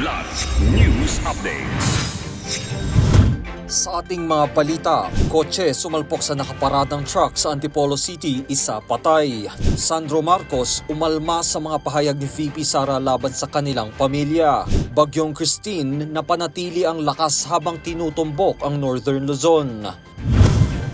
Kidlat News Updates. Sa ating mga balita, kotse sumalpok sa nakaparadang truck sa Antipolo City, isa patay. Sandro Marcos umalma sa mga pahayag ni VP Sara laban sa kanilang pamilya. Bagyong Christine napanatili ang lakas habang tinutumbok ang Northern Luzon.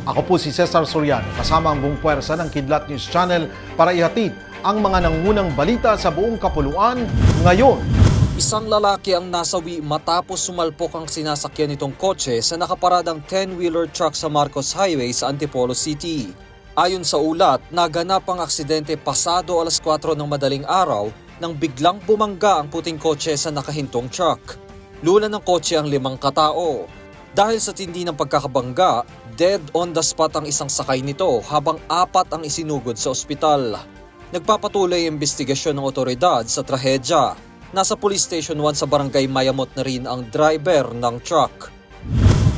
Ako po si Cesar Soriano, kasama ang buong puwersa ng Kidlat News Channel para ihatid ang mga nangunang balita sa buong kapuluan ngayon. Isang lalaki ang nasawi matapos sumalpok ang sinasakyan nitong kotse sa nakaparadang 10-wheeler truck sa Marcos Highway sa Antipolo City. Ayon sa ulat, naganap ang aksidente pasado alas 4 ng madaling araw nang biglang bumangga ang puting kotse sa nakahintong truck. Lula ng kotse ang limang katao. Dahil sa tindi ng pagkakabangga, dead on the spot ang isang sakay nito habang apat ang isinugod sa ospital. Nagpapatuloy ang investigasyon ng otoridad sa trahedya. Nasa police station 1 sa barangay Mayamot na rin ang driver ng truck.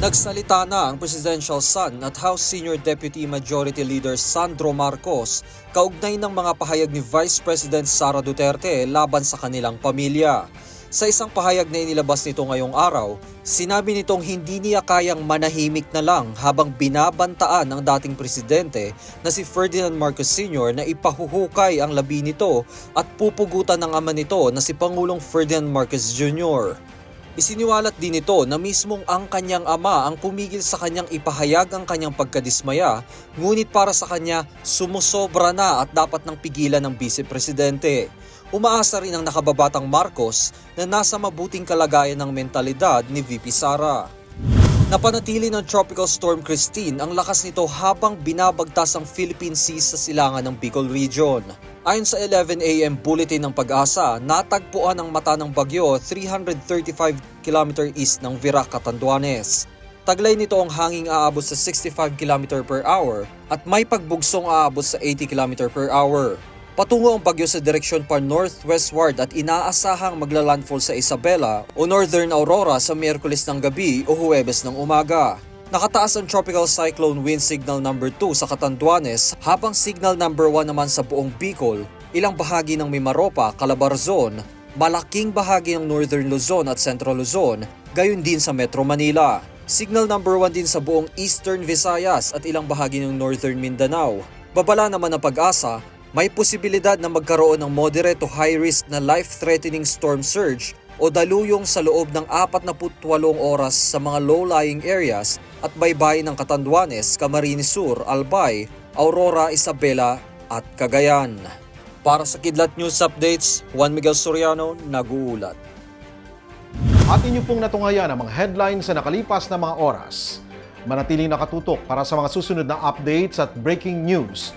Nagsalita na ang presidential son at House Senior Deputy Majority Leader Sandro Marcos kaugnay ng mga pahayag ni Vice President Sara Duterte laban sa kanilang pamilya. Sa isang pahayag na inilabas nito ngayong araw, sinabi nitong hindi niya kayang manahimik na lang habang binabantaan ng dating presidente na si Ferdinand Marcos Sr. na ipahuhukay ang labi nito at pupugutan ng ama nito na si Pangulong Ferdinand Marcos Jr. Isiniwalat din ito na mismong ang kanyang ama ang pumigil sa kanyang ipahayag ang kanyang pagkadismaya, ngunit para sa kanya sumusobra na at dapat nang pigilan ng vice presidente. Umaasa rin ang nakababatang Marcos na nasa mabuting kalagayan ng mentalidad ni VP Sara. Napanatili ng Tropical Storm Christine ang lakas nito habang binabagtas ang Philippine Seas sa silangan ng Bicol Region. Ayon sa 11 AM bulletin ng pag-asa, natagpuan ang mata ng bagyo 335 km east ng Virac, Catanduanes. Taglay nito ang hanging aabot sa 65 km per hour at may pagbugsong aabot sa 80 km per hour. Patungo ang bagyo sa direksyon pa northwestward at inaasahang maglalandfall sa Isabela o Northern Aurora sa Miyerkules ng gabi o Huwebes ng umaga. Nakataas ang Tropical Cyclone Wind Signal number 2 sa Catanduanes habang Signal number 1 naman sa buong Bicol, ilang bahagi ng Mimaropa, Calabarzon, malaking bahagi ng Northern Luzon at Central Luzon, gayon din sa Metro Manila. Signal number 1 din sa buong Eastern Visayas at ilang bahagi ng Northern Mindanao. Babala naman ang pag-asa, may posibilidad na magkaroon ng moderate to high risk na life-threatening storm surge o daluyong sa loob ng 48 oras sa mga low-lying areas at baybayin ng Catanduanes, Camarines Sur, Albay, Aurora, Isabela at Cagayan. Para sa Kidlat News Updates, Juan Miguel Soriano, nag-uulat. At inyo pong natungayan ang mga headlines sa nakalipas na mga oras. Manatiling nakatutok para sa mga susunod na updates at breaking news.